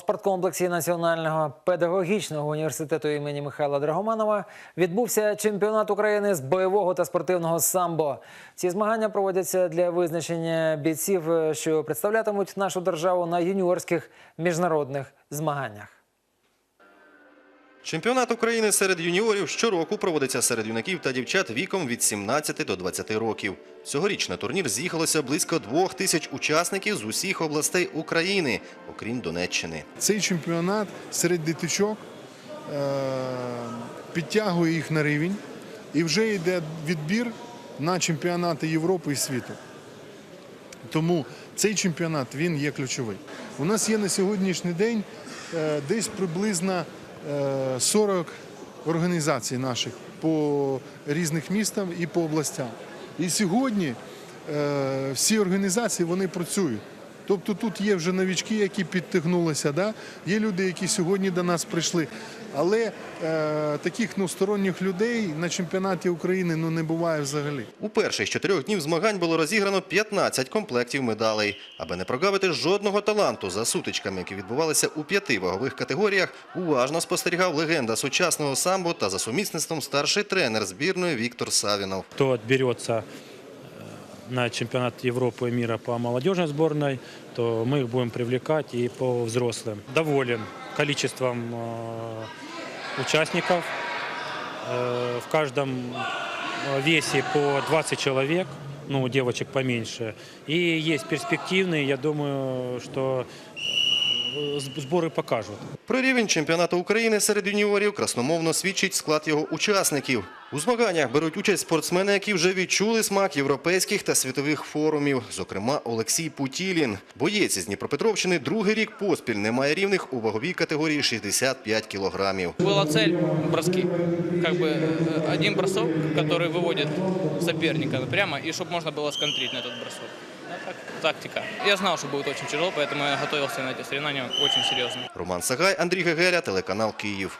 спорткомплексі Національного педагогічного університету імені Михайла Драгоманова відбувся чемпіонат України з бойового та спортивного самбо. Ці змагання проводяться для визначення бійців, що представлятимуть нашу державу на юніорських міжнародних змаганнях. Чемпіонат України серед юніорів щороку проводиться серед юнаків та дівчат віком від 17 до 20 років. Цьогоріч на турнір з'їхалося близько двох тисяч учасників з усіх областей України, окрім Донеччини. Цей чемпіонат серед діточок е, підтягує їх на рівень і вже йде відбір на чемпіонати Європи і світу. Тому цей чемпіонат він є ключовий. У нас є на сьогоднішній день е, десь приблизно 40 організацій наших по різних містам і по областям. І сьогодні е, всі організації вони працюють. Тобто тут є вже новічки, які підтягнулися, да? є люди, які сьогодні до нас прийшли. Але е, таких ну, сторонніх людей на чемпіонаті України ну, не буває взагалі. У перший з чотирьох днів змагань було розіграно 15 комплектів медалей. Аби не прогавити жодного таланту за сутичками, які відбувалися у п'яти вагових категоріях, уважно спостерігав легенда сучасного самбо та за сумісництвом старший тренер збірної Віктор Савінов. кто отберется э, на чемпионат Европы и мира по молодежной сборной, то мы их будем привлекать и по взрослым. Доволен количеством э, участников. Э, В каждом э, весе по 20 человек, ну, девочек поменьше. И есть перспективные, я думаю, что э, сб- сборы покажут. Про рівень чемпіонату України серед юніорів красномовно свідчить склад його учасників. У змаганнях беруть участь спортсмени, які вже відчули смак європейських та світових форумів. Зокрема, Олексій Путілін. Боєць із Дніпропетровщини другий рік поспіль не має рівних у ваговій категорії 65 кілограмів. Была цель – броски. Как бы э, один бросок, который выводит соперника прямо, и чтобы можно было сконтрить на этот бросок. Ну, так, тактика. Я знал, что будет очень тяжело, поэтому я готовился на эти соревнования очень серьезно. Роман Сагай, Андрій Гегеля, телеканал Київ.